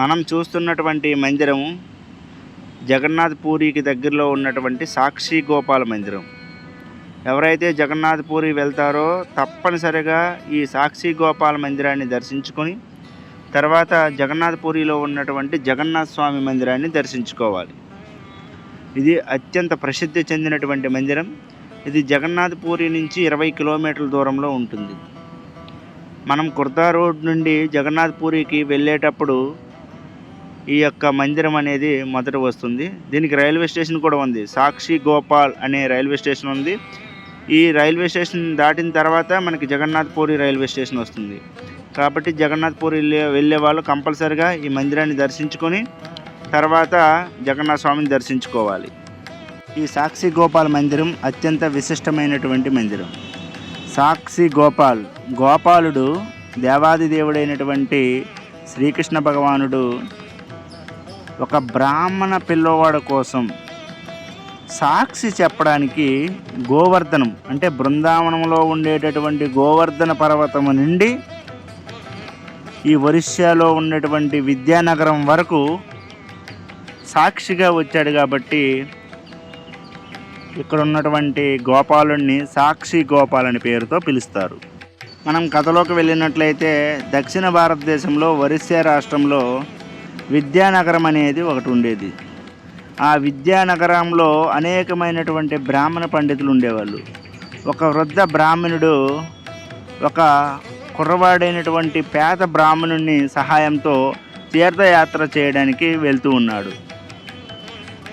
మనం చూస్తున్నటువంటి మందిరం జగన్నాథ్ పూరికి దగ్గరలో ఉన్నటువంటి సాక్షి గోపాల మందిరం. ఎవరైతే జగన్నాథ్ పూరి వెళ్తారో తప్పనిసరిగా ఈ సాక్షి గోపాల మందిరాన్ని దర్శించుకొని తర్వాత జగన్నాథ్ పూరిలో ఉన్నటువంటి జగన్నాథ స్వామి మందిరాన్ని దర్శించుకోవాలి. ఇది అత్యంత ప్రసిద్ధి చెందినటువంటి మందిరం. ఇది జగన్నాథ్ పూరి నుంచి ఇరవై కిలోమీటర్ల దూరంలో ఉంటుంది. మనం కుర్దా రోడ్ నుండి జగన్నాథ్ పూరికి వెళ్ళేటప్పుడు ఈ యొక్క మందిరం అనేది మొదట వస్తుంది. దీనికి రైల్వే స్టేషన్ కూడా ఉంది. సాక్షి గోపాల్ అనే రైల్వే స్టేషన్ ఉంది. ఈ రైల్వే స్టేషన్ దాటిన తర్వాత మనకి జగన్నాథ్పూరి రైల్వే స్టేషన్ వస్తుంది. కాబట్టి జగన్నాథ్పూరి వెళ్ళే వెళ్ళే వాళ్ళు కంపల్సరిగా ఈ మందిరాన్ని దర్శించుకొని తర్వాత జగన్నాథ స్వామిని దర్శించుకోవాలి. ఈ సాక్షి గోపాల్ మందిరం అత్యంత విశిష్టమైనటువంటి మందిరం. సాక్షి గోపాల్ గోపాలుడు దేవాది దేవుడైనటువంటి శ్రీకృష్ణ భగవానుడు ఒక బ్రాహ్మణ పిల్లవాడు కోసం సాక్షి చెప్పడానికి గోవర్ధనం అంటే బృందావనంలో ఉండేటటువంటి గోవర్ధన పర్వతం నుండి ఈ ఒరిస్సాలో ఉన్నటువంటి విద్యానగరం వరకు సాక్షిగా వచ్చాడు కాబట్టి ఇక్కడ ఉన్నటువంటి గోపాలుణ్ణి సాక్షి గోపాల్ అనే పేరుతో పిలుస్తారు. మనం కథలోకి వెళ్ళినట్లయితే దక్షిణ భారతదేశంలో ఒరిస్సా రాష్ట్రంలో విద్యానగరం అనేది ఒకటి ఉండేది. ఆ విద్యానగరంలో అనేకమైనటువంటి బ్రాహ్మణ పండితులు ఉండేవాళ్ళు. ఒక వృద్ధ బ్రాహ్మణుడు ఒక కుర్రవాడైనటువంటి పేద బ్రాహ్మణుని సహాయంతో తీర్థయాత్ర చేయడానికి వెళ్తూ ఉన్నాడు.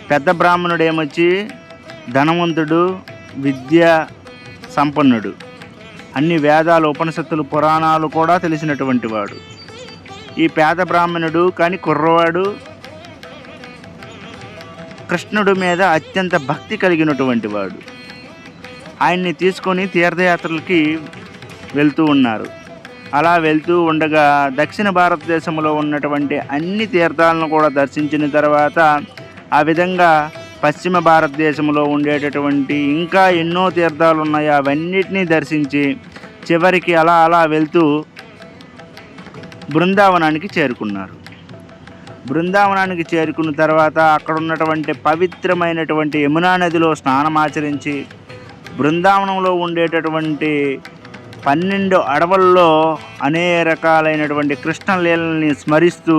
పెద్ద బ్రాహ్మణుడు ఏమొచ్చి ధనవంతుడు విద్య సంపన్నుడు. అన్ని వేదాలు ఉపనిషత్తులు పురాణాలు కూడా తెలిసినటువంటి వాడు. ఈ పేద బ్రాహ్మణుడు కానీ కుర్రవాడు కృష్ణుడి మీద అత్యంత భక్తి కలిగినటువంటి వాడు. ఆయన్ని తీసుకొని తీర్థయాత్రలకి వెళ్తూ ఉన్నారు. అలా వెళ్తూ ఉండగా దక్షిణ భారతదేశంలో ఉన్నటువంటి అన్ని తీర్థాలను కూడా దర్శించిన తర్వాత ఆ విధంగా పశ్చిమ భారతదేశంలో ఉండేటటువంటి ఇంకా ఎన్నో తీర్థాలు ఉన్నాయి అవన్నిటినీ దర్శించి చివరికి అలా అలా వెళ్తూ బృందావనానికి చేరుకున్నారు. బృందావనానికి చేరుకున్న తర్వాత అక్కడ ఉన్నటువంటి పవిత్రమైనటువంటి యమునా నదిలో స్నానమాచరించి బృందావనంలో ఉండేటటువంటి పన్నెండు అడవుల్లో అనేక రకాలైనటువంటి కృష్ణలీలని స్మరిస్తూ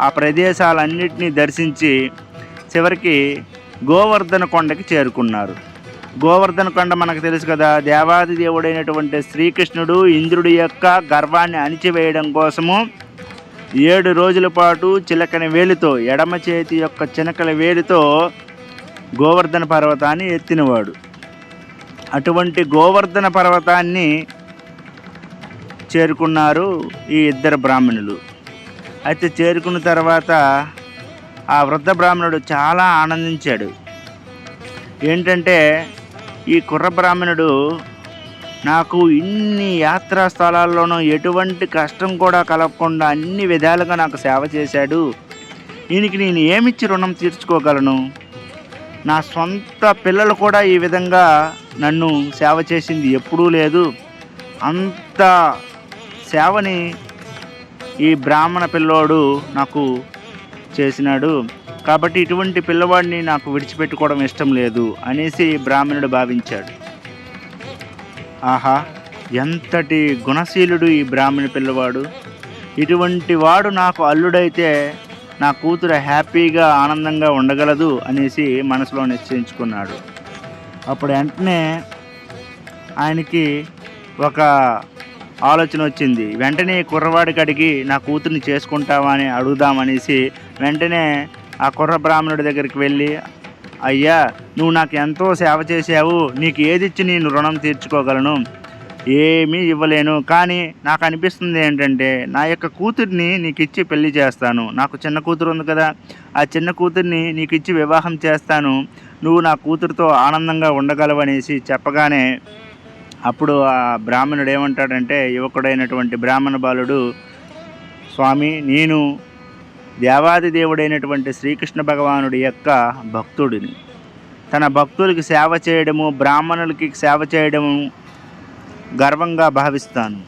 ఆ ప్రదేశాలన్నింటినీ దర్శించి చివరికి గోవర్ధన కొండకి చేరుకున్నారు. గోవర్ధన కొండ మనకు తెలుసు కదా. దేవాది దేవుడైనటువంటి శ్రీకృష్ణుడు ఇంద్రుడి యొక్క గర్వాన్ని అణిచివేయడం కోసము ఏడు రోజుల పాటు చిలకని వేలితో ఎడమ చేతి యొక్క చిలకల వేలితో గోవర్ధన పర్వతాన్ని ఎత్తినవాడు. అటువంటి గోవర్ధన పర్వతాన్ని చేరుకున్నారు ఈ ఇద్దరు బ్రాహ్మణులు. అయితే చేరుకున్న తర్వాత ఆ వృద్ధ బ్రాహ్మణుడు చాలా ఆనందించాడు. ఏంటంటే ఈ కుర్ర బ్రాహ్మణుడు నాకు ఇన్ని యాత్రా స్థలాల్లోనూ ఎటువంటి కష్టం కూడా కలగకుండా అన్ని విధాలుగా నాకు సేవ చేశాడు. ఈయనకి నేను ఏమిచ్చి రుణం తీర్చుకోగలను? నా సొంత పిల్లలు కూడా ఈ విధంగా నన్ను సేవ చేసింది ఎప్పుడూ లేదు. అంత సేవని ఈ బ్రాహ్మణ పిల్లోడు నాకు చేసినాడు. కాబట్టి ఇటువంటి పిల్లవాడిని నాకు విడిచిపెట్టుకోవడం ఇష్టం లేదు అనేసి బ్రాహ్మణుడు భావించాడు. ఆహా ఎంతటి గుణశీలుడు ఈ బ్రాహ్మణ పిల్లవాడు. ఇటువంటి వాడు నాకు అల్లుడైతే నా కూతురు హ్యాపీగా ఆనందంగా ఉండగలదు అనేసి మనసులో నిశ్చయించుకున్నాడు. అప్పుడు వెంటనే ఆయనకి ఒక ఆలోచన వచ్చింది. వెంటనే కుర్రవాడికి అడిగి నా కూతుర్ని చేసుకుంటావా? అని అడుగుదామనేసి వెంటనే ఆ కుర్ర బ్రాహ్మణుడి దగ్గరికి వెళ్ళి అయ్యా నువ్వు నాకు ఎంతో సేవ చేసావు నీకు ఏది ఇచ్చి నేను రుణం తీర్చుకోగలను? ఏమీ ఇవ్వలేను. కానీ నాకు అనిపిస్తుంది ఏంటంటే నా యొక్క కూతుర్ని నీకు ఇచ్చి పెళ్ళి చేస్తాను. నాకు చిన్న కూతురు ఉంది కదా ఆ చిన్న కూతుర్ని నీకు ఇచ్చి వివాహం చేస్తాను. నువ్వు నా కూతురుతో ఆనందంగా ఉండగలవనేసి చెప్పగానే అప్పుడు ఆ బ్రాహ్మణుడు ఏమంటాడంటే యువకుడైనటువంటి బ్రాహ్మణ బాలుడు స్వామి నేను దేవాది దేవుడైనటువంటి శ్రీకృష్ణ భగవానుడి యొక్క భక్తుడిని. తన భక్తులకి సేవ చేయడము బ్రాహ్మణులకి సేవ చేయడము గర్వంగా భావిస్తాను.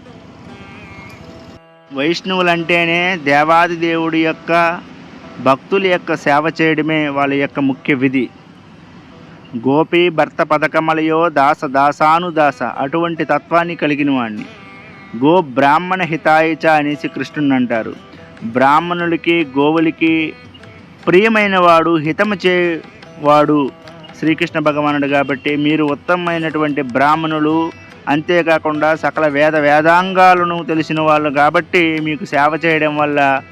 వైష్ణవులంటేనే దేవాది దేవుడి యొక్క భక్తుల యొక్క సేవ చేయడమే వాళ్ళ యొక్క ముఖ్య విధి. గోపి భర్త పథకమలయో దాస దాసాను దాస అటువంటి తత్వాన్ని కలిగిన వాణ్ణి. గో బ్రాహ్మణ హితాయిచ అనేసి కృష్ణుని అంటారు బ్రాహ్మణులకి గోవులకి ప్రియమైన వాడు హితము చేవాడు శ్రీకృష్ణ భగవానుడు కాబట్టి మీరు ఉత్తమమైనటువంటి బ్రాహ్మణులు అంతేకాకుండా సకల వేద వేదాంగాలను తెలిసిన వాళ్ళు కాబట్టి మీకు సేవ చేయడం వల్ల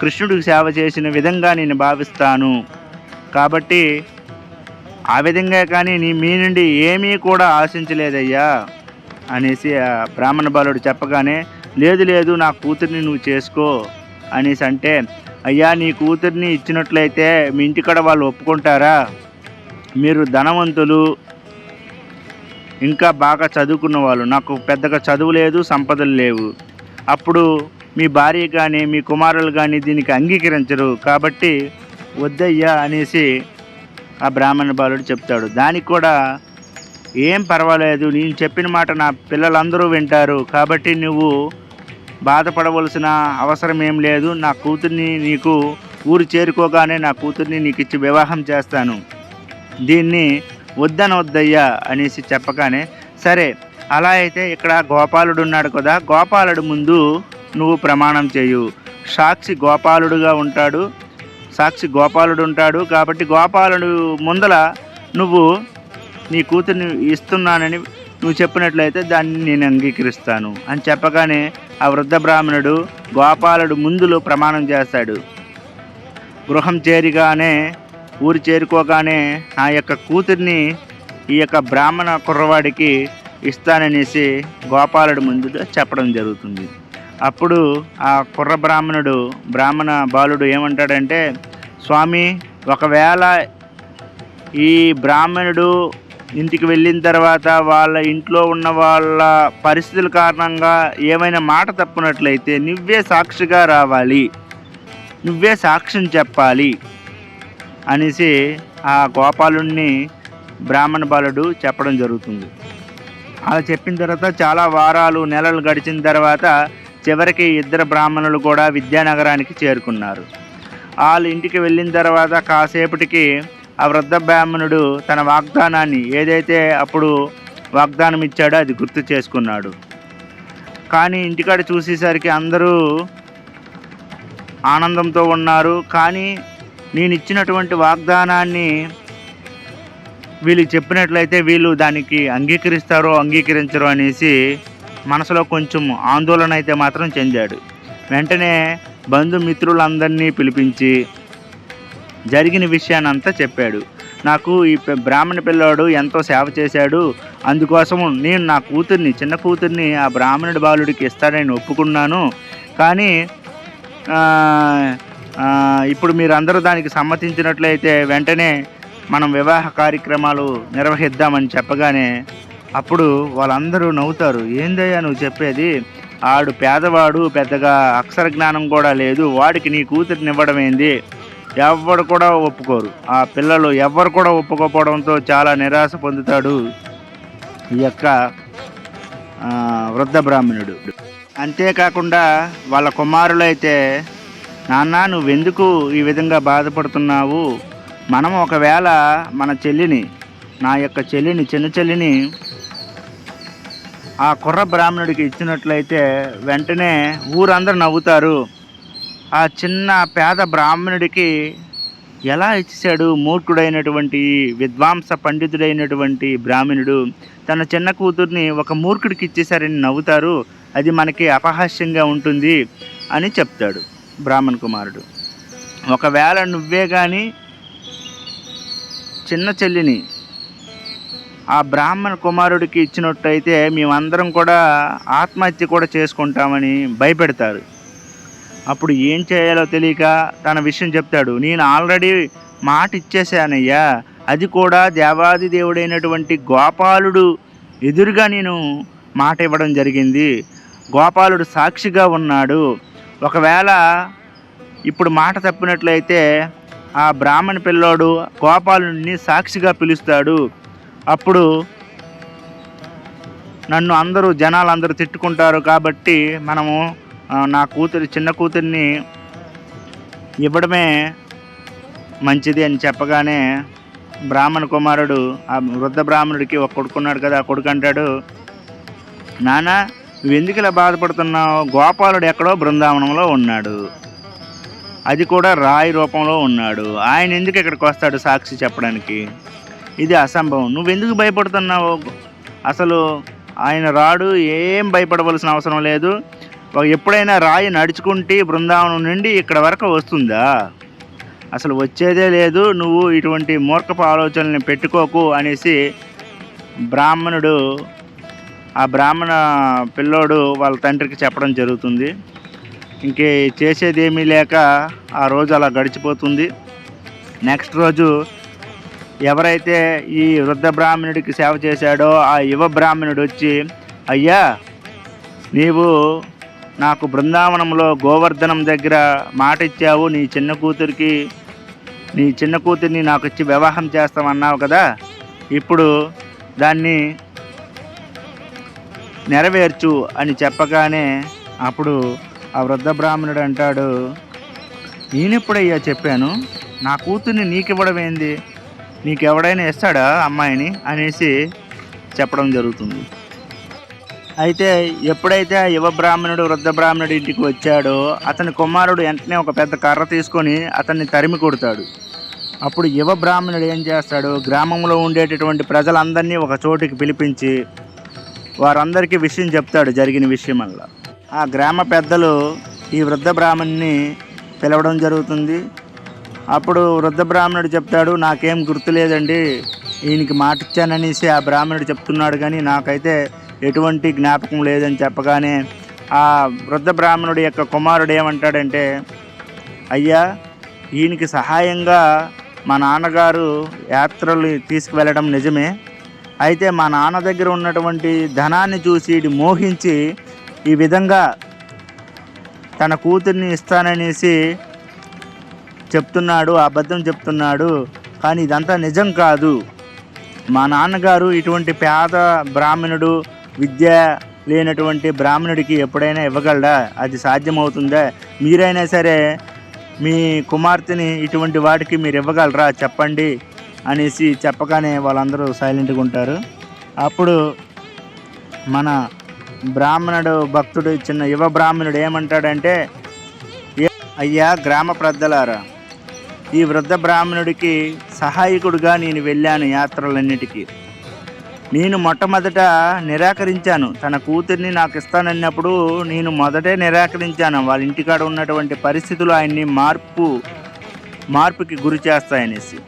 కృష్ణుడికి సేవ చేసిన విధంగా నేను భావిస్తాను. కాబట్టి ఆ విధంగా కానీ నీ మీ నుండి ఏమీ కూడా ఆశించలేదయ్యా అనేసి ఆ బ్రాహ్మణ బాలుడు చెప్పగానే లేదు లేదు నా కూతుర్ని నువ్వు చేసుకో. అనేసి అంటే అయ్యా నీ కూతుర్ని ఇచ్చినట్లయితే మీ ఇంటికాడ వాళ్ళు ఒప్పుకుంటారా? మీరు ధనవంతులు ఇంకా బాగా చదువుకున్న వాళ్ళు. నాకు పెద్దగా చదువు లేదు సంపదలు లేవు. అప్పుడు మీ భార్య కానీ మీ కుమారులు కానీ దీనికి అంగీకరించరు. కాబట్టి వద్దయ్యా అనేసి ఆ బ్రాహ్మణ బాలుడు చెప్తాడు. దానికి కూడా ఏం పర్వాలేదు. నేను చెప్పిన మాట నా పిల్లలందరూ వింటారు. కాబట్టి నువ్వు బాధపడవలసిన అవసరం ఏం లేదు. నా కూతుర్ని నీకు ఊరు చేరుకోగానే నా కూతుర్ని నీకు ఇచ్చి వివాహం చేస్తాను. దీన్ని వద్దన వద్దయ్యా అనేసి చెప్పగానే సరే అలా అయితే ఇక్కడ గోపాలుడు ఉన్నాడు కదా గోపాలుడు ముందు నువ్వు ప్రమాణం చేయు. సాక్షి గోపాలుడుగా ఉంటాడు. సాక్షి గోపాలుడు ఉంటాడు కాబట్టి గోపాలుడు ముందల నువ్వు నీ కూతుర్ని ఇస్తున్నానని నువ్వు చెప్పినట్లయితే దాన్ని నేను అంగీకరిస్తాను అని చెప్పగానే ఆ వృద్ధ బ్రాహ్మణుడు గోపాలుడు ముందులో ప్రమాణం చేస్తాడు. గృహం చేరిగానే ఊరు చేరుకోగానే నా యొక్క కూతుర్ని ఈ యొక్క బ్రాహ్మణ కుర్రవాడికి ఇస్తాననేసి గోపాలుడు ముందు చెప్పడం జరుగుతుంది. అప్పుడు ఆ కుర్ర బ్రాహ్మణుడు బ్రాహ్మణ బాలుడు ఏమంటాడంటే స్వామి ఒకవేళ ఈ బ్రాహ్మణుడు ఇంటికి వెళ్ళిన తర్వాత వాళ్ళ ఇంట్లో ఉన్న వాళ్ళ పరిస్థితుల కారణంగా ఏమైనా మాట తప్పునట్లయితే నువ్వే సాక్షిగా రావాలి. నువ్వే సాక్ష్యం చెప్పాలి అనేసి ఆ గోపాలుణ్ణి బ్రాహ్మణ బాలుడు చెప్పడం జరుగుతుంది. అలా చెప్పిన తర్వాత చాలా వారాలు నెలలు గడిచిన తర్వాత చివరికి ఇద్దరు బ్రాహ్మణులు కూడా విద్యానగరానికి చేరుకున్నారు. వాళ్ళు ఇంటికి వెళ్ళిన తర్వాత కాసేపటికి ఆ వృద్ధ బ్రాహ్మణుడు తన వాగ్దానాన్ని ఏదైతే అప్పుడు వాగ్దానం ఇచ్చాడో అది గుర్తు చేసుకున్నాడు. కానీ ఇంటికాడ చూసేసరికి అందరూ ఆనందంతో ఉన్నారు. కానీ నేను ఇచ్చినటువంటి వాగ్దానాన్ని వీళ్ళు చెప్పినట్లయితే వీళ్ళు దానికి అంగీకరిస్తారో అంగీకరించరో అనేసి మనసులో కొంచెం ఆందోళన అయితే మాత్రం చెందాడు. వెంటనే బంధుమిత్రులందరినీ పిలిపించి జరిగిన విషయాన్ని అంతా చెప్పాడు. నాకు ఈ బ్రాహ్మణ పిల్లోడు ఎంతో సేవ చేశాడు. అందుకోసము నేను నా కూతుర్ని చిన్న కూతుర్ని ఆ బ్రాహ్మణుడి బాలుడికి ఇస్తానని ఒప్పుకున్నాను. కానీ ఇప్పుడు మీరందరూ దానికి సమ్మతించినట్లయితే వెంటనే మనం వివాహ కార్యక్రమాలు నిర్వహిద్దామని చెప్పగానే అప్పుడు వాళ్ళందరూ నవ్వుతారు. ఏందయ్యా నువ్వు చెప్పేది? ఆడు పేదవాడు పెద్దగా అక్షర జ్ఞానం కూడా లేదు. వాడికి నీ కూతురిని ఇవ్వడం ఏంది ఎవరు కూడా ఒప్పుకోరు. ఆ పిల్లలు ఎవ్వరు కూడా ఒప్పుకోకపోవడంతో చాలా నిరాశ పొందుతాడు ఈ యొక్క వృద్ధ బ్రాహ్మణుడు. అంతేకాకుండా వాళ్ళ కుమారులైతే నాన్న నువ్వెందుకు ఈ విధంగా బాధపడుతున్నావు? మనం ఒకవేళ మన చెల్లిని నా యొక్క చెల్లిని చిన్న చెల్లిని ఆ కుర్ర బ్రాహ్మణుడికి ఇచ్చినట్లయితే వెంటనే ఊరందరూ నవ్వుతారు. ఆ చిన్న పేద బ్రాహ్మణుడికి ఎలా ఇచ్చేశాడు మూర్ఖుడైనటువంటి విద్వాంస పండితుడైనటువంటి బ్రాహ్మణుడు? తన చిన్న కూతుర్ని ఒక మూర్ఖుడికి ఇచ్చేశారని నవ్వుతారు. అది మనకి అపహాస్యంగా ఉంటుంది అని చెప్తాడు బ్రాహ్మణ కుమారుడు. ఒకవేళ నువ్వే కానీ చిన్న చెల్లిని ఆ బ్రాహ్మణ కుమారుడికి ఇచ్చినట్టయితే మేమందరం కూడా ఆత్మహత్య కూడా చేసుకుంటామని భయపెడతారు. అప్పుడు ఏం చేయాలో తెలియక తన విషయం చెప్తాడు. నేను ఆల్రెడీ మాట ఇచ్చేశానయ్యా. అది కూడా దేవాది దేవుడైనటువంటి గోపాలుడు ఎదురుగా నేను మాట ఇవ్వడం జరిగింది. గోపాలుడు సాక్షిగా ఉన్నాడు. ఒకవేళ ఇప్పుడు మాట తప్పినట్లయితే ఆ బ్రాహ్మణ పిల్లోడు గోపాలుడిని సాక్షిగా పిలుస్తాడు. అప్పుడు నన్ను అందరూ జనాలు అందరూ తిట్టుకుంటారు కాబట్టి మనము నా కూతురు చిన్న కూతుర్ని ఇవ్వడమే మంచిది అని చెప్పగానే బ్రాహ్మణ కుమారుడు ఆ వృద్ధ బ్రాహ్మణుడికి ఒక కొడుకున్నాడు కదా ఆ కొడుకు అంటాడు నానా నువ్వు ఎందుకు ఇలా బాధపడుతున్నావు? గోపాలుడు ఎక్కడో బృందావనంలో ఉన్నాడు. అది కూడా రాయి రూపంలో ఉన్నాడు. ఆయన ఎందుకు ఇక్కడికి వస్తాడు సాక్షి చెప్పడానికి? ఇది అసంభవం. నువ్వెందుకు భయపడుతున్నావు? అసలు ఆయన రాడు ఏం భయపడవలసిన అవసరం లేదు. ఎప్పుడైనా రాయి నడుచుకుంటే బృందావనం నుండి ఇక్కడ వరకు వస్తుందా? అసలు వచ్చేదే లేదు నువ్వు ఇటువంటి మూర్ఖపు ఆలోచనల్ని పెట్టుకోకు అనేసి బ్రాహ్మణుడు ఆ బ్రాహ్మణ పిల్లోడు వాళ్ళ తండ్రికి చెప్పడం జరుగుతుంది. ఇంకే చేసేది ఏమీ లేక ఆ రోజు అలా గడిచిపోతుంది. నెక్స్ట్ రోజు ఎవరైతే ఈ వృద్ధ బ్రాహ్మణుడికి సేవ చేశాడో ఆ యువ బ్రాహ్మణుడు వచ్చి అయ్యా నీవు నాకు బృందావనంలో గోవర్ధనం దగ్గర మాట ఇచ్చావు నీ చిన్న కూతురికి. నీ చిన్న కూతుర్ని నాకు ఇచ్చి వివాహం చేస్తామన్నావు కదా. ఇప్పుడు దాన్ని నెరవేర్చు అని చెప్పగానే అప్పుడు ఆ వృద్ధ బ్రాహ్మణుడు అంటాడు నేనెప్పుడయ్యా చెప్పాను? నా కూతుర్ని నీకివ్వడమేంది ఏంది? ఇస్తాడా అమ్మాయిని? అనేసి చెప్పడం జరుగుతుంది. అయితే ఎప్పుడైతే యువ బ్రాహ్మణుడు వృద్ధ బ్రాహ్మణుడి ఇంటికి వచ్చాడో అతని కుమారుడు వెంటనే ఒక పెద్ద కర్ర తీసుకొని అతన్ని తరిమి కొడతాడు. అప్పుడు యువ బ్రాహ్మణుడు ఏం చేస్తాడు? గ్రామంలో ఉండేటటువంటి ప్రజలందరినీ ఒక చోటికి పిలిపించి వారందరికీ విషయం చెప్తాడు జరిగిన విషయం వల్ల ఆ గ్రామ పెద్దలు ఈ వృద్ధ బ్రాహ్మణ్ణి పిలవడం జరుగుతుంది. అప్పుడు వృద్ధ బ్రాహ్మణుడు చెప్తాడు నాకేం గుర్తులేదండి ఈయనకి మాట ఇచ్చాననేసి ఆ బ్రాహ్మణుడు చెప్తున్నాడు కానీ నాకైతే ఎటువంటి జ్ఞాపకం లేదని చెప్పగానే ఆ వృద్ధ బ్రాహ్మణుడి యొక్క కుమారుడు ఏమంటాడంటే అయ్యా ఈయనకి సహాయంగా మా నాన్నగారు యాత్రలు తీసుకువెళ్ళడం నిజమే. అయితే మా నాన్న దగ్గర ఉన్నటువంటి ధనాన్ని చూసి మోహించి ఈ విధంగా తన కూతుర్ని ఇస్తాననేసి చెప్తున్నాడు అబద్ధం చెప్తున్నాడు. కానీ ఇదంతా నిజం కాదు. మా నాన్నగారు ఇటువంటి పేద బ్రాహ్మణుడు విద్య లేనటువంటి బ్రాహ్మణుడికి ఎప్పుడైనా ఇవ్వగలడా? అది సాధ్యమవుతుందా? మీరైనా సరే మీ కుమార్తెని ఇటువంటి వాటికి మీరు ఇవ్వగలరా? చెప్పండి అనేసి చెప్పగానే వాళ్ళందరూ సైలెంట్గా ఉంటారు. అప్పుడు మన బ్రాహ్మణుడు భక్తుడు చిన్న యువ బ్రాహ్మణుడు ఏమంటాడంటే అయ్యా గ్రామ ప్రద్దలారా ఈ వృద్ధ బ్రాహ్మణుడికి సహాయకుడిగా నేను వెళ్ళాను యాత్రలన్నిటికీ. నేను మొట్టమొదట నిరాకరించాను. తన కూతుర్ని నాకు ఇస్తానన్నప్పుడు నేను మొదటే నిరాకరించాను. వాళ్ళ ఇంటికాడ ఉన్నటువంటి పరిస్థితులు ఆయన్ని మార్పు మార్పుకి గురి చేస్తాయనేసి.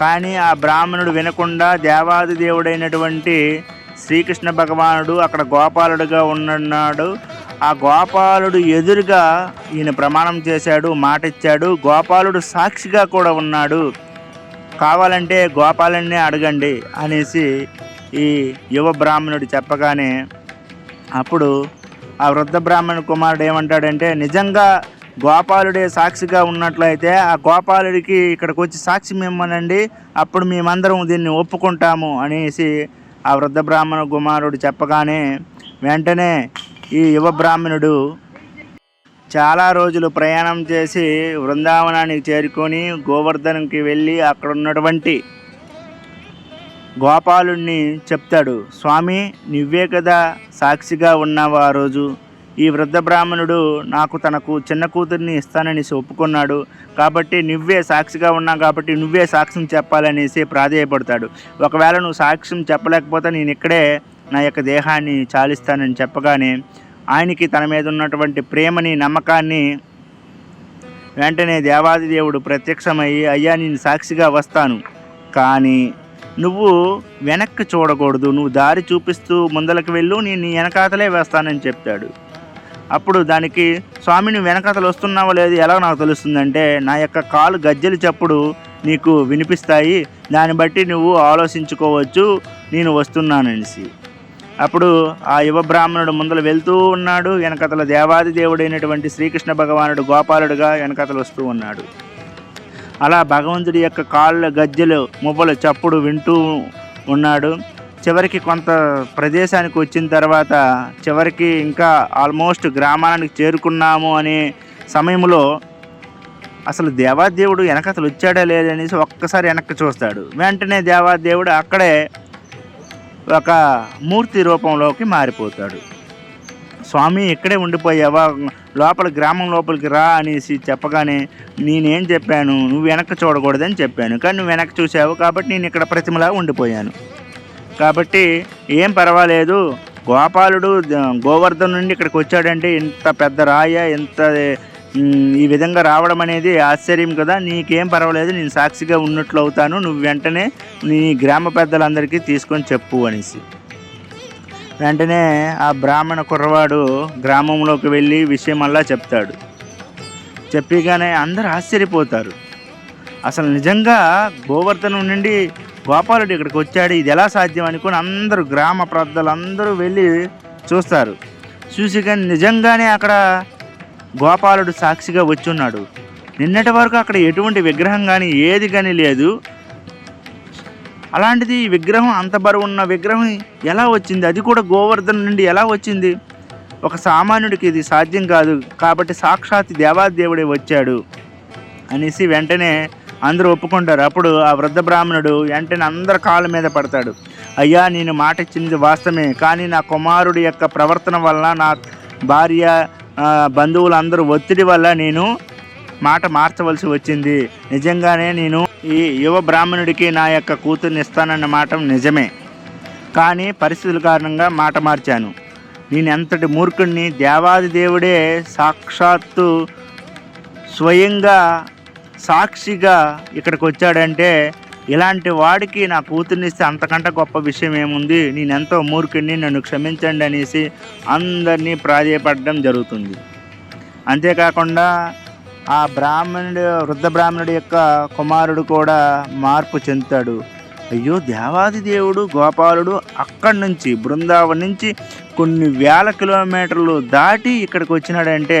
కానీ ఆ బ్రాహ్మణుడు వినకుండా దేవాది దేవుడైనటువంటి శ్రీకృష్ణ భగవానుడు అక్కడ గోపాలుడుగా ఉన్నాడు. ఆ గోపాలుడు ఎదురుగా ఈయన ప్రమాణం చేశాడు మాట ఇచ్చాడు గోపాలుడు సాక్షిగా కూడా ఉన్నాడు. కావాలంటే గోపాలన్నే అడగండి అనేసి ఈ యువ బ్రాహ్మణుడు చెప్పగానే అప్పుడు ఆ వృద్ధ బ్రాహ్మణ కుమారుడు ఏమంటాడంటే నిజంగా గోపాలుడే సాక్షిగా ఉన్నట్లయితే ఆ గోపాలుడికి ఇక్కడికి వచ్చి సాక్షి మిమ్మనండి అప్పుడు మేమందరం దీన్ని ఒప్పుకుంటాము అనేసి ఆ వృద్ధ బ్రాహ్మణ కుమారుడు చెప్పగానే వెంటనే ఈ యువ బ్రాహ్మణుడు చాలా రోజులు ప్రయాణం చేసి బృందావనానికి చేరుకొని గోవర్ధనంకి వెళ్ళి అక్కడ ఉన్నటువంటి గోపాలుణ్ణి చెప్తాడు స్వామి నువ్వే కదా సాక్షిగా ఉన్నావు ఆ రోజు. ఈ వృద్ధ బ్రాహ్మణుడు నాకు తనకు చిన్న కూతుర్ని ఇస్తాననేసి ఒప్పుకున్నాడు. కాబట్టి నువ్వే సాక్షిగా ఉన్నావు కాబట్టి నువ్వే సాక్ష్యం చెప్పాలనేసి ప్రాధేయపడతాడు. ఒకవేళ నువ్వు సాక్ష్యం చెప్పలేకపోతే నేను ఇక్కడే నా యొక్క దేహాన్ని చాలిస్తానని చెప్పగానే ఆయనకి తన మీద ఉన్నటువంటి ప్రేమని నమ్మకాన్ని వెంటనే దేవాది దేవుడు ప్రత్యక్షమయ్యి అయ్యా నేను సాక్షిగా వస్తాను. కానీ నువ్వు వెనక్కి చూడకూడదు. నువ్వు దారి చూపిస్తూ ముందలకు వెళ్ళు. నేను నీ వెనకాతలే వేస్తానని చెప్తాడు. అప్పుడు దానికి స్వామి నువ్వు వెనకాతలు వస్తున్నావో లేదు ఎలా నాకు తెలుస్తుందంటే నా యొక్క కాలు గజ్జెలు చప్పుడు నీకు వినిపిస్తాయి. దాన్ని బట్టి నువ్వు ఆలోచించుకోవచ్చు. నేను వస్తున్నాననేసి. అప్పుడు ఆ యువ బ్రాహ్మణుడు ముందర వెళ్తూ ఉన్నాడు. వెనకతల దేవాది దేవుడైనటువంటి శ్రీకృష్ణ భగవానుడు గోపాలుడుగా వెనకతలు వస్తూ ఉన్నాడు. అలా భగవంతుడి యొక్క కాళ్ళ గజ్జెలు మువ్వల చప్పుడు వింటూ ఉన్నాడు. చివరికి కొంత ప్రదేశానికి వచ్చిన తర్వాత చివరికి ఇంకా ఆల్మోస్ట్ గ్రామానికి చేరుకున్నాము అనే సమయంలో అసలు దేవాదేవుడు వెనకతలు వచ్చాడా లేదనేసి ఒక్కసారి వెనక్కి చూస్తాడు. వెంటనే దేవాదేవుడు అక్కడే ఒక మూర్తి రూపంలోకి మారిపోతాడు. స్వామి ఇక్కడే ఉండిపోయావా? లోపల గ్రామం లోపలికి రా అనేసి చెప్పగానే నేనేం చెప్పాను? నువ్వు వెనక్కి చూడకూడదని చెప్పాను. కానీ నువ్వు వెనక్కి చూసావు కాబట్టి నేను ఇక్కడ ప్రతిమలా ఉండిపోయాను. కాబట్టి ఏం పర్వాలేదు. గోపాలుడు గోవర్ధన్ నుండి ఇక్కడికి వచ్చాడంటే ఇంత పెద్ద రాయ ఇంత ఈ విధంగా రావడం అనేది ఆశ్చర్యం కదా. నీకేం పర్వాలేదు. నేను సాక్షిగా ఉన్నట్లు అవుతాను. నువ్వు వెంటనే నీ గ్రామ పెద్దలందరికీ తీసుకొని చెప్పు అనేసి. వెంటనే ఆ బ్రాహ్మణ కుర్రవాడు గ్రామంలోకి వెళ్ళి విషయం అలా చెప్తాడు. చెప్పిగానే అందరూ ఆశ్చర్యపోతారు. అసలు నిజంగా గోవర్ధనం నుండి గోపాలుడు ఇక్కడికి వచ్చాడు ఇది ఎలా సాధ్యం అనుకుని అందరూ గ్రామ ప్రజలందరూ వెళ్ళి చూస్తారు. చూసి కానీ నిజంగానే అక్కడ గోపాలుడు సాక్షిగా వచ్చి ఉన్నాడు నిన్నటి వరకు అక్కడ ఎటువంటి విగ్రహం కానీ ఏది కానీ లేదు. అలాంటిది విగ్రహం అంత బరువు ఉన్న విగ్రహం ఎలా వచ్చింది? అది కూడా గోవర్ధన్ నుండి ఎలా వచ్చింది? ఒక సామాన్యుడికి ఇది సాధ్యం కాదు. కాబట్టి సాక్షాత్ దేవాదేవుడే వచ్చాడు అనేసి వెంటనే అందరూ ఒప్పుకుంటారు. అప్పుడు ఆ వృద్ధ బ్రాహ్మణుడు వెంటనే అందరి కాళ్ళ మీద పడతాడు. అయ్యా నేను మాట ఇచ్చింది వాస్తవమే. కానీ నా కుమారుడి యొక్క ప్రవర్తన వల్ల నా భార్య బంధువులందరూ ఒత్తిడి వల్ల నేను మాట మార్చవలసి వచ్చింది. నిజంగానే నేను ఈ యువ బ్రాహ్మణుడికి నా యొక్క కూతుర్ని ఇస్తానన్న మాట నిజమే. కానీ పరిస్థితుల కారణంగా మాట మార్చాను. నేను ఎంతటి మూర్ఖుడిని దేవాది దేవుడే సాక్షాత్తు స్వయంగా సాక్షిగా ఇక్కడికి వచ్చాడంటే ఇలాంటి వాడికి నా కూతుర్నిస్తే అంతకంటే గొప్ప విషయం ఏముంది? నేను ఎంతో మూర్ఖుడిని నన్ను క్షమించండి అనేసి అందరినీ ప్రాధేయపడడం జరుగుతుంది. అంతేకాకుండా ఆ బ్రాహ్మణుడు వృద్ధ బ్రాహ్మణుడి యొక్క కుమారుడు కూడా మార్పు చెందుతాడు. అయ్యో దేవాది దేవుడు గోపాలుడు అక్కడి నుంచి బృందావన్ నుంచి కొన్ని వేల కిలోమీటర్లు దాటి ఇక్కడికి వచ్చినాడంటే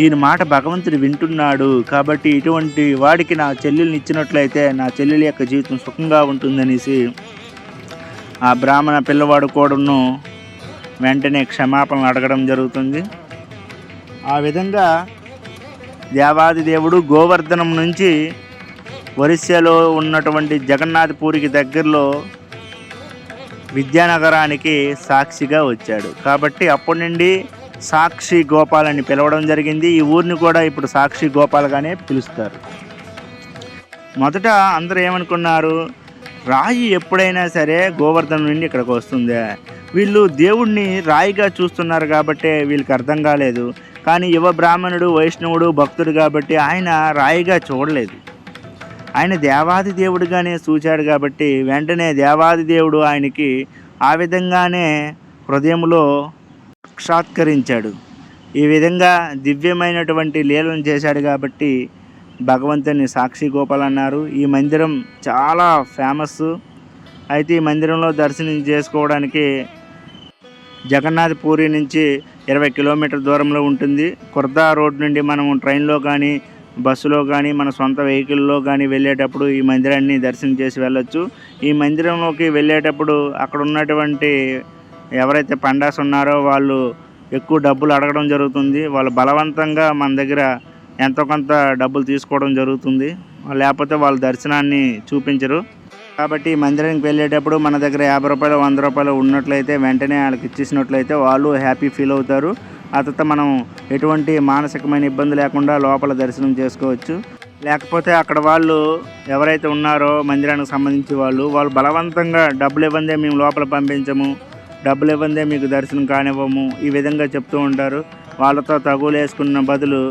ఈయన మాట భగవంతుడు వింటున్నాడు. కాబట్టి ఇటువంటి వాడికి నా చెల్లెల్ని ఇచ్చినట్లయితే నా చెల్లెల యొక్క జీవితం సుఖంగా ఉంటుందనేసి ఆ బ్రాహ్మణ పిల్లవాడు కూడాను వెంటనే క్షమాపణలు అడగడం జరుగుతుంది. ఆ విధంగా దేవాది దేవుడు గోవర్ధనం నుంచి ఒరిస్సాలో ఉన్నటువంటి జగన్నాథపూరికి దగ్గరలో విద్యానగరానికి సాక్షిగా వచ్చాడు. కాబట్టి అప్పటి నుండి సాక్షి గోపాల్ అని పిలవడం జరిగింది. ఈ ఊరిని కూడా ఇప్పుడు సాక్షి గోపాల్గానే పిలుస్తారు. మొదట అందరూ ఏమనుకున్నారు? రాయి ఎప్పుడైనా సరే గోవర్ధనం నుండి ఇక్కడికి వస్తుందే. వీళ్ళు దేవుణ్ణి రాయిగా చూస్తున్నారు కాబట్టి వీళ్ళకి అర్థం కాలేదు. కానీ యువ బ్రాహ్మణుడు వైష్ణవుడు భక్తుడు కాబట్టి ఆయన రాయిగా చూడలేదు. ఆయన దేవాది దేవుడిగానే చూచాడు కాబట్టి వెంటనే దేవాది దేవుడు ఆయనకి ఆ విధంగానే హృదయంలో సాక్షాత్కరించాడు ఈ విధంగా దివ్యమైనటువంటి లీలను చేశాడు కాబట్టి భగవంతుని సాక్షి గోపాల్ అన్నారు. ఈ మందిరం చాలా ఫేమస్ అయితే ఈ మందిరంలో దర్శనం చేసుకోవడానికి జగన్నాథ్పూరి నుంచి ఇరవై కిలోమీటర్ దూరంలో ఉంటుంది. కుర్దా రోడ్ నుండి మనం ట్రైన్లో కానీ బస్సులో కానీ మన సొంత వెహికల్లో కానీ వెళ్ళేటప్పుడు ఈ మందిరాన్ని దర్శనం చేసి వెళ్ళొచ్చు. ఈ మందిరంలోకి వెళ్ళేటప్పుడు అక్కడ ఉన్నటువంటి ఎవరైతే పండాస్ ఉన్నారో వాళ్ళు ఎక్కువ డబ్బులు అడగడం జరుగుతుంది. వాళ్ళు బలవంతంగా మన దగ్గర ఎంతో కొంత డబ్బులు తీసుకోవడం జరుగుతుంది. లేకపోతే వాళ్ళ దర్శనాన్ని చూపించరు. కాబట్టి మందిరానికి వెళ్ళేటప్పుడు మన దగ్గర యాభై రూపాయలు వంద రూపాయలు ఉన్నట్లయితే వెంటనే వాళ్ళకి ఇచ్చేసినట్లయితే వాళ్ళు హ్యాపీ ఫీల్ అవుతారు. ఆ తర్వాత మనం ఎటువంటి మానసికమైన ఇబ్బంది లేకుండా లోపల దర్శనం చేసుకోవచ్చు. లేకపోతే అక్కడ వాళ్ళు ఎవరైతే ఉన్నారో మందిరానికి సంబంధించి వాళ్ళు వాళ్ళు బలవంతంగా డబ్బులు ఇవ్వందే మేము లోపల పంపించము డబ్బులు ఇవ్వందే మీకు దర్శనం కానివ్వము ఈ విధంగా చెప్తూ ఉంటారు. వాళ్ళతో తగులు వేసుకున్న బదులు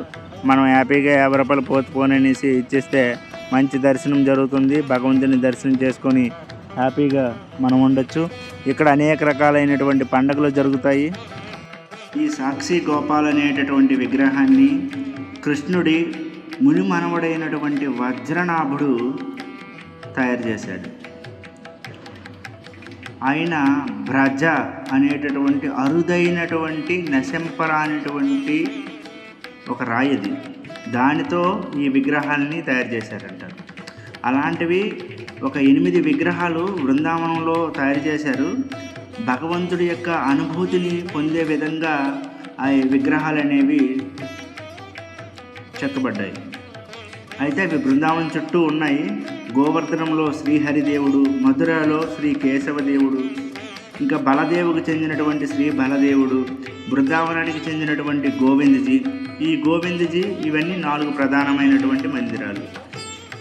మనం హ్యాపీగా యాభై రూపాయలు పోతు పోననేసి ఇచ్చేస్తే మంచి దర్శనం జరుగుతుంది. భగవంతుని దర్శనం చేసుకొని హ్యాపీగా మనం ఉండొచ్చు. ఇక్కడ అనేక రకాలైనటువంటి పండుగలు జరుగుతాయి. ఈ సాక్షి గోపాల్ అనేటటువంటి విగ్రహాన్ని కృష్ణుడి ముని మనవడైనటువంటి వజ్రనాభుడు తయారు చేశాడు. ఆయన బ్రజ అనేటటువంటి అరుదైనటువంటి నశంపరానటువంటి ఒక రాయిది. దానితో ఈ విగ్రహాలని తయారు చేశారంట అలాంటివి ఒక ఎనిమిది విగ్రహాలు బృందావనంలో తయారు చేశారు. భగవంతుడి యొక్క అనుభూతిని పొందే విధంగా ఆ విగ్రహాలు అనేవి చెక్కబడ్డాయి. అయితే అవి బృందావనం చుట్టూ ఉన్నాయి. గోవర్ధనంలో శ్రీహరిదేవుడు మధురలో శ్రీ కేశవదేవుడు ఇంకా బలదేవుకు చెందినటువంటి శ్రీ బలదేవుడు బృందావనానికి చెందినటువంటి గోవిందజీ. ఈ గోవిందజీ ఇవన్నీ నాలుగు ప్రధానమైనటువంటి మందిరాలు.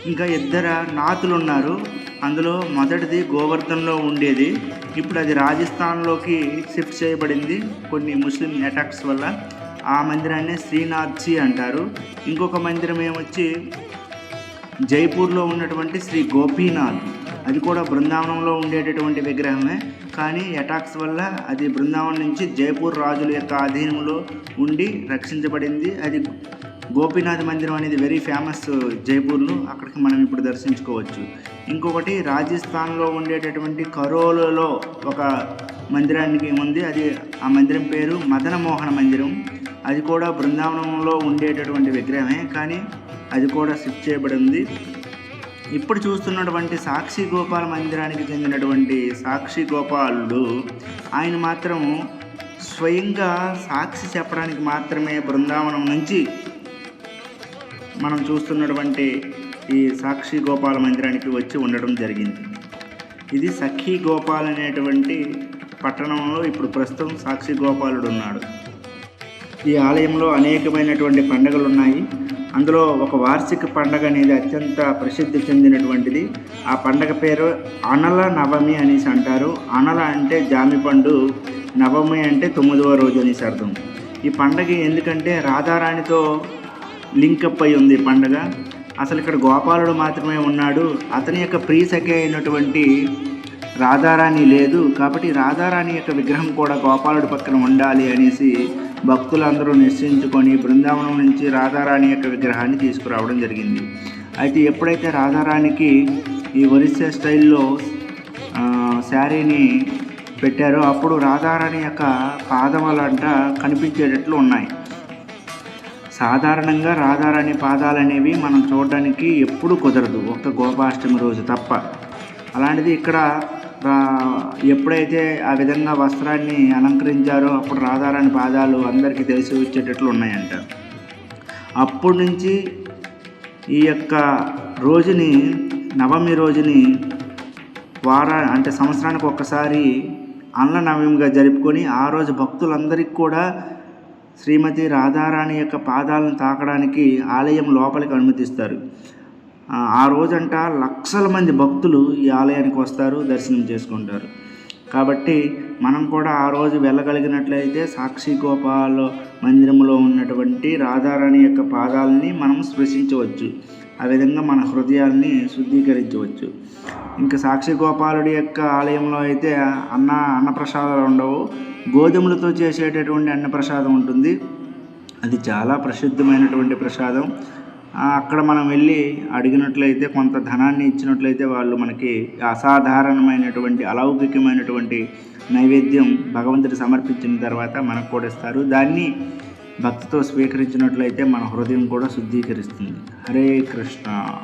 ఇంకా ఇద్దరు నాతులు ఉన్నారు అందులో మొదటిది గోవర్ధన్లో ఉండేది. ఇప్పుడు అది రాజస్థాన్లోకి షిఫ్ట్ చేయబడింది. కొన్ని ముస్లిం అటాక్స్ వల్ల ఆ మందిరాన్ని శ్రీనాథ్జీ అంటారు. ఇంకొక మందిరం ఏమొచ్చి జైపూర్లో ఉన్నటువంటి శ్రీ గోపీనాథ్. అది కూడా బృందావనంలో ఉండేటటువంటి విగ్రహమే. కానీ ఎటాక్స్ వల్ల అది బృందావనం నుంచి జైపూర్ రాజుల యొక్క ఆధీనంలో ఉండి రక్షించబడింది. అది గోపీనాథ్ మందిరం అనేది వెరీ ఫేమస్ జైపూర్లో. అక్కడికి మనం ఇప్పుడు దర్శించుకోవచ్చు. ఇంకొకటి రాజస్థాన్లో ఉండేటటువంటి కరోలలో ఒక మందిరానికి ఉంది. అది ఆ మందిరం పేరు మదన మోహన మందిరం. అది కూడా బృందావనంలో ఉండేటటువంటి విగ్రహమే. కానీ అది కూడా షిఫ్ట్ చేయబడింది. ఇప్పుడు చూస్తున్నటువంటి సాక్షి గోపాల మందిరానికి చెందినటువంటి సాక్షి గోపాలుడు ఆయన మాత్రం స్వయంగా సాక్షి చెప్పడానికి మాత్రమే బృందావనం నుంచి మనం చూస్తున్నటువంటి ఈ సాక్షి గోపాల మందిరానికి వచ్చి ఉండడం జరిగింది. ఇది సఖీ గోపాల్ అనేటువంటి పట్టణంలో ఇప్పుడు ప్రస్తుతం సాక్షి గోపాలుడు ఉన్నాడు. ఈ ఆలయంలో అనేకమైనటువంటి పండుగలు ఉన్నాయి. అందులో ఒక వార్షిక పండగ అనేది అత్యంత ప్రసిద్ధి చెందినటువంటిది. ఆ పండగ పేరు అనల నవమి అనేసి అంటారు. అనల అంటే జామి పండు నవమి అంటే తొమ్మిదవ రోజు అనేసి అర్థం. ఈ పండగ ఎందుకంటే రాధారాణితో లింకప్ అయి ఉంది ఈ పండగ. అసలు ఇక్కడ గోపాలుడు మాత్రమే ఉన్నాడు. అతని యొక్క ప్రీసఖి అయినటువంటి రాధారాణి లేదు. కాబట్టి రాధారాణి యొక్క విగ్రహం కూడా గోపాలుడి పక్కన ఉండాలి అనేసి భక్తులందరూ నిశ్చయించుకొని బృందావనం నుంచి రాధారాణి యొక్క విగ్రహాన్ని తీసుకురావడం జరిగింది. అయితే ఎప్పుడైతే రాధారాణికి ఈ ఒరిస్సా స్టైల్లో శారీని పెట్టారో అప్పుడు రాధారాణి యొక్క పాదములంట కనిపించేటట్లు ఉన్నాయి. సాధారణంగా రాధారాణి పాదాలు అనేవి మనం చూడడానికి ఎప్పుడు కుదరదు. ఒక్క గోపాష్టమి రోజు తప్ప. అలాంటిది ఇక్కడ ఎప్పుడైతే ఆ విధంగా వస్త్రాన్ని అలంకరించారో అప్పుడు రాధారాణి పాదాలు అందరికీ తెలిసి వచ్చేటట్లు ఉన్నాయంట. అప్పటి నుంచి ఈ యొక్క రోజుని నవమి రోజుని వారా అంటే సంవత్సరానికి ఒక్కసారి అన్న నవమిగా జరుపుకొని ఆ రోజు భక్తులందరికీ కూడా శ్రీమతి రాధారాణి యొక్క పాదాలను తాకడానికి ఆలయం లోపలికి అనుమతిస్తారు. ఆ, రోజంట లక్షల మంది భక్తులు ఈ ఆలయానికి వస్తారు దర్శనం చేసుకుంటారు. కాబట్టి మనం కూడా ఆ రోజు వెళ్ళగలిగినట్లయితే సాక్షి గోపాల మందిరంలో ఉన్నటువంటి రాధారాణి యొక్క పాదాలని మనం స్పృశించవచ్చు. ఆ విధంగా మన హృదయాల్ని శుద్ధీకరించవచ్చు. ఇంకా సాక్షి గోపాలుడి యొక్క ఆలయంలో అయితే అన్న అన్నప్రసాదాలు ఉండవు. గోధుమలతో చేసేటటువంటి అన్నప్రసాదం ఉంటుంది. అది చాలా ప్రసిద్ధమైనటువంటి ప్రసాదం. అక్కడ మనం వెళ్ళి అడిగినట్లయితే కొంత ధనాన్ని ఇచ్చినట్లయితే వాళ్ళు మనకి అసాధారణమైనటువంటి అలౌకికమైనటువంటి నైవేద్యం భగవంతుడి సమర్పించిన తర్వాత మనకు కూడా ఇస్తారు. దాన్ని భక్తితో స్వీకరించినట్లయితే మన హృదయం కూడా శుద్ధీకరిస్తుంది. హరే కృష్ణ.